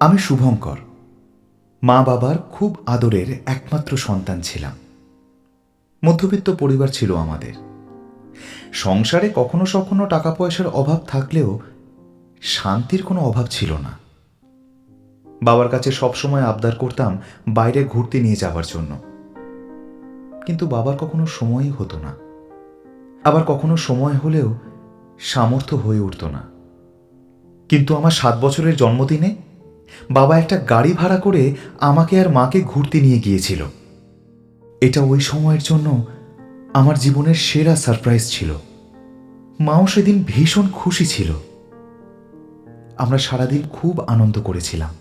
আমি শুভঙ্কর। মা বাবার খুব আদরের একমাত্র সন্তান ছিলাম। মধ্যবিত্ত পরিবার ছিল আমাদের। সংসারে কখনো সখনো টাকা পয়সার অভাব থাকলেও শান্তির কোনো অভাব ছিল না। বাবার কাছে সবসময় আবদার করতাম বাইরে ঘুরতে নিয়ে যাওয়ার জন্য। কিন্তু বাবার কখনো সময়ই হতো না। আবার কখনো সময় হলেও সামর্থ্য হয়ে উঠত না। কিন্তু আমার সাত বছরের জন্মদিনে বাবা একটা গাড়ি ভাড়া করে আমাকে আর মাকে ঘুরতে নিয়ে গিয়েছিল। এটা ওই সময়ের জন্য আমার জীবনের সেরা সারপ্রাইজ ছিল। মাও সেদিন ভীষণ খুশি ছিল। আমরা সারাদিন খুব আনন্দ করেছিলাম।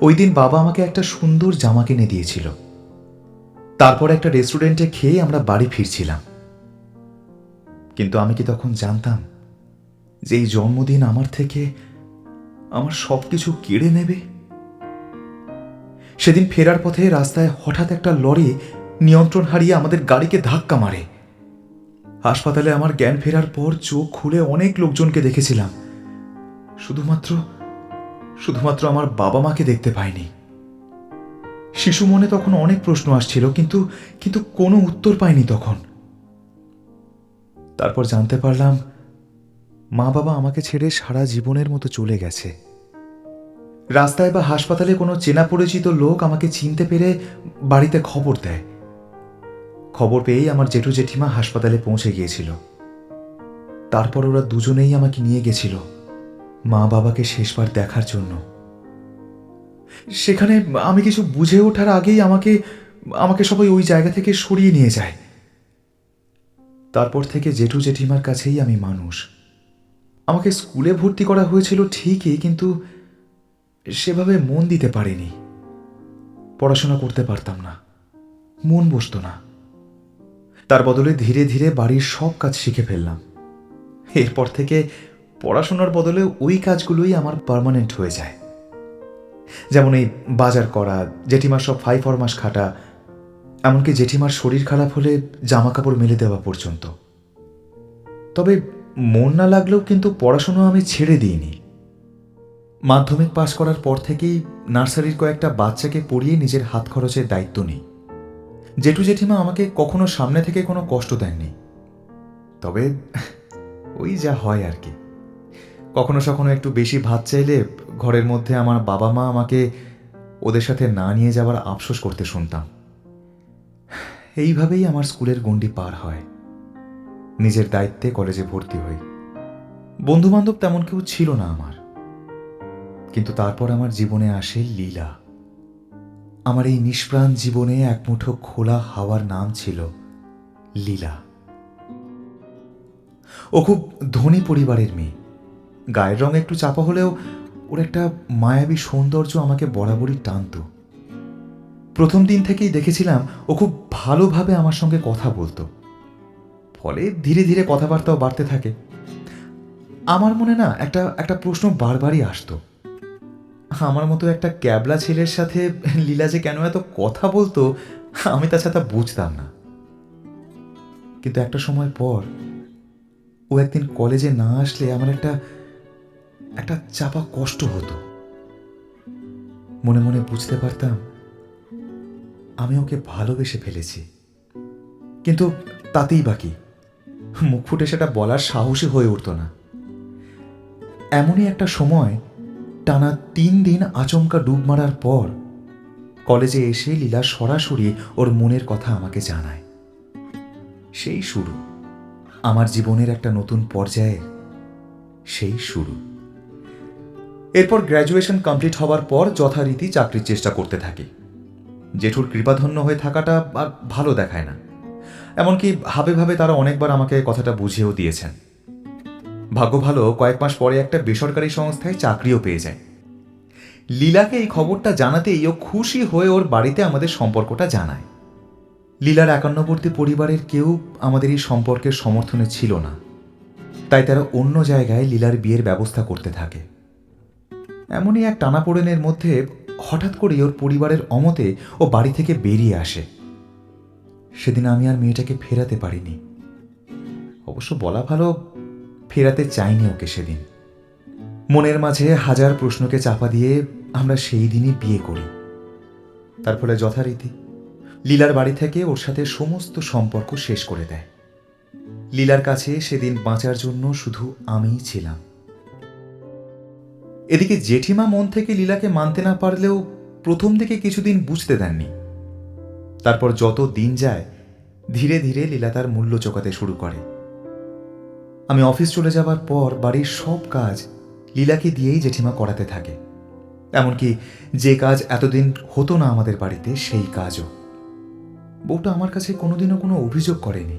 ওই দিন বাবা আমাকে একটা সুন্দর জামা কিনে দিয়েছিল। তারপর একটা রেস্টুরেন্টে খেয়ে আমরা বাড়ি ফিরছিলাম। কিন্তু আমি কি তখন জানতাম যে এই জন্মদিন আমার থেকে আমার সব কিছু কেড়ে নেবে? সেদিন ফেরার পথে রাস্তায় হঠাৎ একটা লরি নিয়ন্ত্রণ হারিয়ে আমাদের গাড়িকে ধাক্কা মারে। হাসপাতালে আমার জ্ঞান ফেরার পর চোখ খুলে অনেক লোকজনকে দেখেছিলাম। শুধুমাত্র শুধুমাত্র আমার বাবা মাকে দেখতে পাইনি। শিশু মনে তখন অনেক প্রশ্ন আসছিল, কিন্তু কিন্তু কোনো উত্তর পাইনি তখন। তারপর জানতে পারলাম মা বাবা আমাকে ছেড়ে সারা জীবনের মতো চলে গেছে। রাস্তায় বা হাসপাতালে কোনো চেনা পরিচিত লোক আমাকে চিনতে পেরে বাড়িতে খবর দেয়। খবর পেয়েই আমার জেঠু জেঠিমা হাসপাতালে পৌঁছে গিয়েছিল। তারপর ওরা দুজনেই আমাকে নিয়ে গেছিল মা বাবাকে শেষবার দেখার জন্য। সেখানে আমি কিছু বুঝে ওঠার আগেই আমাকে আমাকে সবাই ওই জায়গা থেকে সরিয়ে নিয়ে যায়। তারপর থেকে জেঠু জেঠিমার কাছেই আমি মানুষ। আমাকে স্কুলে ভর্তি করা হয়েছিল ঠিকই, কিন্তু সেভাবে মন দিতে পারিনি। পড়াশোনা করতে পারতাম না। মন বসতো না। তার বদলে ধীরে ধীরে বাড়ির সব কাজ শিখে ফেললাম। এরপর থেকে পড়াশোনার বদলে ওই কাজগুলোই আমার পার্মানেন্ট হয়ে যায়। যেমন এই বাজার করা, জেঠিমার সব ফাই ফরমাস খাটা, এমনকি জেঠিমার শরীর খারাপ হলে জামা কাপড় মেলে দেওয়া পর্যন্ত। তবে মন না লাগলেও কিন্তু পড়াশুনো আমি ছেড়ে দিইনি। মাধ্যমিক পাশ করার পর থেকেই নার্সারির কয়েকটা বাচ্চাকে পড়িয়ে নিজের হাত খরচের দায়িত্ব নিই। জেঠু জেঠিমা আমাকে কখনো সামনে থেকে কোনো কষ্ট দেননি। তবে ওই যা হয় আর কি। কখনো সখনো একটু বেশি ভাত চাইলে ঘরের মধ্যে আমার বাবা মা আমাকে ওদের সাথে না নিয়ে যাওয়ার আফসোস করতে শুনতাম। এইভাবেই আমার স্কুলের গণ্ডি পার হয়। নিজের দায়িত্বে কলেজে ভর্তি হই। বন্ধু বান্ধব তেমন কেউ ছিল না আমার। কিন্তু তারপর আমার জীবনে আসে লীলা। আমার এই নিষ্প্রাণ জীবনে এক মুঠো খোলা হাওয়ার নাম ছিল লীলা। ও খুব ধনী পরিবারের মেয়ে। গায়ের রং একটু চাপা হলেও ওর একটা মায়াবী সৌন্দর্য আমাকে বরাবরই টানত। প্রথম দিন থেকেই দেখেছিলাম ও খুব ভালোভাবে আমার সঙ্গে কথা বলতো। ফলে ধীরে ধীরে কথাবার্তাও বাড়তে থাকে। আমার মনে না একটা একটা প্রশ্ন বারবারই আসতো। আমার মতো একটা ক্যাবলা ছেলের সাথে লীলা যে কেন এত কথা বলতো, আমি তাছাড়া তা বুঝতাম না। কিন্তু একটা সময় পর ও একদিন কলেজে না আসলে আমার একটা একটা চাপা কষ্ট হতো। মনে মনে বুঝতে পারতাম, আমি ওকে ভালোবেসে ফেলেছি। কিন্তু তাতেই বাকি। মুখ ফুটে সেটা বলার সাহসী হয়ে উঠত না। এমনই একটা সময়, টানা তিন দিন আচমকা ডুব মারার পর, কলেজে এসে লীলা সরাসরি ওর মনের কথা আমাকে জানায়। সেই শুরু। আমার জীবনের একটা নতুন পর্যায়ে সেই শুরু। এরপর গ্র্যাজুয়েশন কমপ্লিট হওয়ার পর যথারীতি চাকরির চেষ্টা করতে থাকি। জেঠুর কৃপাধন্য হয়ে থাকাটা আর ভালো দেখায় না। এমনকি ভাবে ভাবে তারা অনেকবার আমাকে কথাটা বুঝিয়েও দিয়েছেন। ভাগ্য ভালো, কয়েক মাস পরে একটা বেসরকারি সংস্থায় চাকরিও পেয়ে যায়। লীলাকে এই খবরটা জানাতেই ও খুশি হয়ে ওর বাড়িতে আমাদের সম্পর্কটা জানায়। লীলার একান্নবর্তী পরিবারের কেউ আমাদের এই সম্পর্কের সমর্থনে ছিল না। তাই তারা অন্য জায়গায় লীলার বিয়ের ব্যবস্থা করতে থাকে। এমনই এক টানাপোড়েনের মধ্যে হঠাৎ করে ওর পরিবারের অমতে ও বাড়ি থেকে বেরিয়ে আসে। সেদিন আমি আর মেয়েটাকে ফেরাতে পারিনি। অবশ্য বলা ভালো, ফেরাতে চাইনি ওকে সেদিন। মনের মাঝে হাজার প্রশ্নকে চাপা দিয়ে আমরা সেই দিনই বিয়ে করি। তার ফলে যথারীতি লীলার বাড়ি থেকে ওর সাথে সমস্ত সম্পর্ক শেষ করে দেয়। লীলার কাছে সেদিন বাঁচার জন্য শুধু আমিই ছিলাম। এদিকে জেঠিমা মন থেকে লীলাকে মানতে না পারলেও প্রথম থেকে কিছুদিন বুঝতে দেননি। তারপর যত দিন যায়, ধীরে ধীরে লীলা তার মূল্য চোকাতে শুরু করে। আমি অফিস চলে যাবার পর বাড়ির সব কাজ লীলাকে দিয়েই জেঠিমা করাতে থাকে। এমনকি যে কাজ এতদিন হতো না আমাদের বাড়িতে, সেই কাজও। বউটা আমার কাছে কোনোদিনও কোনো অভিযোগ করেনি।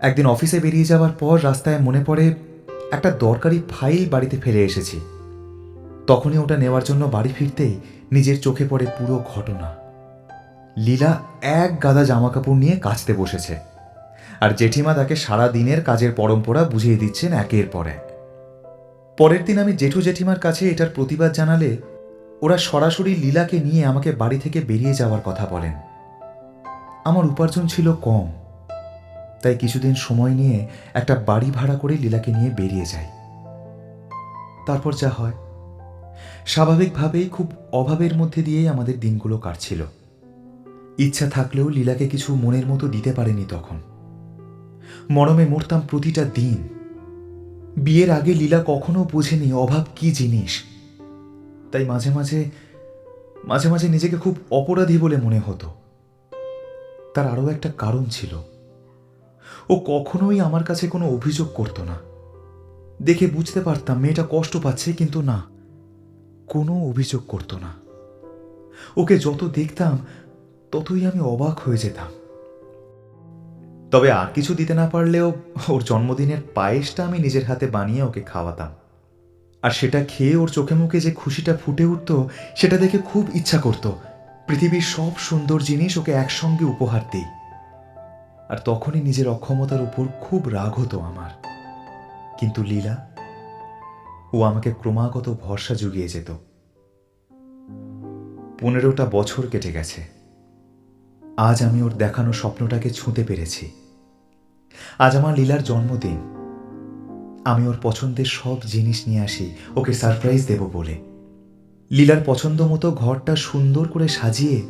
একদিন অফিসে বেরিয়ে যাওয়ার পর রাস্তায় মনে পড়ে, একটা দরকারি ফাইল বাড়িতে ফেলে এসেছি। তখনই ওটা নেওয়ার জন্য বাড়ি ফিরতেই নিজের চোখে পড়ে পুরো ঘটনা। লীলা এক গাদা জামাকাপড় নিয়ে কাচতে বসেছে। আর জেঠিমা তাকে সারা দিনের কাজের পরম্পরা বুঝিয়ে দিচ্ছেন একের পর এক। পরের দিন আমি জেঠু জেঠিমার কাছে এটার প্রতিবাদ জানালে ওরা সরাসরি লীলাকে নিয়ে আমাকে বাড়ি থেকে বেরিয়ে যাওয়ার কথা বলেন। আমার উপার্জন ছিল কম। তাই কিছুদিন সময় নিয়ে একটা বাড়ি ভাড়া করে লীলাকে নিয়ে বেরিয়ে যাই। তারপর যা হয়। স্বাভাবিকভাবেই খুব অভাবের মধ্যে দিয়েই আমাদের দিনগুলো কাটছিল। ইচ্ছা থাকলেও লীলাকে কিছু মনের মতো দিতে পারেনি তখন। মরমে মরতাম প্রতিটা দিন। বিয়ের আগে লীলা কখনো বোঝেনি অভাব কি জিনিস। তাই মাঝে মাঝে মাঝে মাঝে নিজেকে খুব অপরাধী বলে মনে হতো। তার আরও একটা কারণ ছিল। ও কখনোই আমার কাছে কোনো অভিযোগ করতো না। দেখে বুঝতে পারতাম মেয়েটা কষ্ট পাচ্ছে কিন্তু না, কোনো অভিযোগ করতো না। ওকে যত দেখতাম ততই আমি অবাক হয়ে যেতাম। তবে আর কিছু দিতে না পারলেও ওর জন্মদিনের পায়েসটা আমি নিজের হাতে বানিয়ে ওকে খাওয়াতাম। আর সেটা খেয়ে ওর চোখে মুখে যে খুশিটা ফুটে উঠত, সেটা দেখে খুব ইচ্ছা করত। পৃথিবীর সব সুন্দর জিনিস ওকে একসঙ্গে উপহার দিই। আর তখনই নিজের অক্ষমতার উপর খুব রাগ হতো আমার। কিন্তু লীলা, ও আমাকে ক্রমাগত ভরসা জুগিয়ে যেত। পনেরোটা বছর কেটে গেছে। আজ আমি ওর দেখানো স্বপ্নটাকে ছুঁতে পেরেছি। আজ আমার লীলার জন্মদিন। আমি ওর পছন্দের সব জিনিস নিয়ে আসি, ওকে সারপ্রাইজ দেব বলে। লীলার পছন্দ মতো ঘরটা সুন্দর করে সাজিয়ে,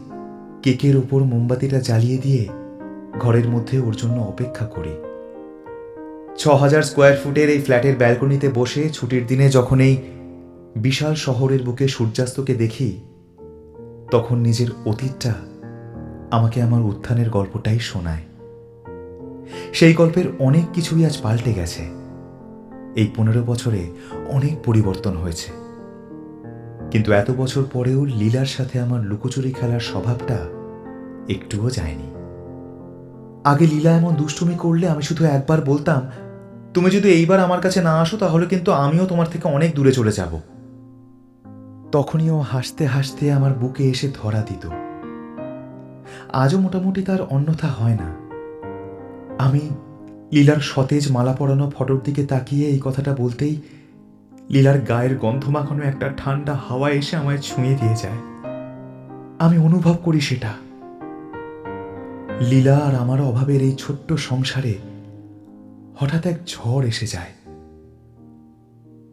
কেকের ওপর মোমবাতিটা জ্বালিয়ে দিয়ে ঘরের মধ্যে ওর জন্য অপেক্ষা করি। ছ হাজার স্কোয়ার ফুটের এই ফ্ল্যাটের ব্যালকনিতে বসে ছুটির দিনে যখন এই বিশাল শহরের বুকে সূর্যাস্তকে দেখি, তখন নিজের অতীতটা আমাকে আমার উত্থানের গল্পটাই শোনায়। সেই গল্পের অনেক কিছুই আজ পাল্টে গেছে। এই পনেরো বছরে অনেক পরিবর্তন হয়েছে। কিন্তু এত বছর পরেও লীলার সাথে আমার লুকোচুরি খেলার স্বভাবটা একটুও যায়নি। আগে লীলা এমন দুষ্টুমি করলে আমি শুধু একবার বলতাম, তুমি যদি এইবার আমার কাছে না আসো, তাহলে কিন্তু আমিও তোমার থেকে অনেক দূরে চলে যাব। তখনই ও হাসতে হাসতে আমার বুকে এসে ধরা দিত। আজও মোটামুটি তার অন্যথা হয় না। আমি লীলার সতেজ মালা পরানো ফটোর দিকে তাকিয়ে এই কথাটা বলতেই লীলার গায়ের গন্ধ মাখানো একটা ঠান্ডা হাওয়া এসে আমায় ছুঁয়ে দিয়ে যায়। আমি অনুভব করি সেটা। লীলা আর আমার অভাবের এই ছোট্ট সংসারে হঠাৎ এক ঝড় এসে যায়।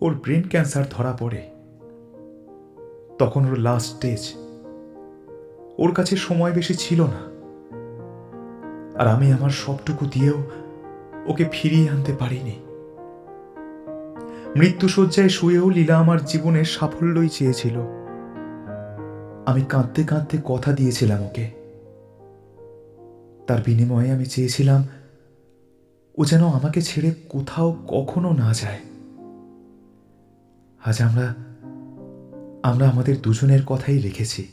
ওর ব্রেন ক্যান্সার ধরা পড়ে। তখন ওর লাস্ট স্টেজ ওর কাছে সময় বেশি ছিল না। আর আমি আমার সবটুকু দিয়েও ওকে ফিরিয়ে আনতে পারিনি। মৃত্যুসজ্জায় শুয়েও লীলা আমার জীবনের সাফল্যই চেয়েছিল। আমি কাঁদতে কাঁদতে কথা দিয়েছিলাম ওকে। তার বিনিময়ে আমি চেয়েছিলাম, ও যেন আমাকে ছেড়ে কোথাও কখনো না যায়। আজ আমরা আমরা আমাদের দুজনের কথাই রেখেছি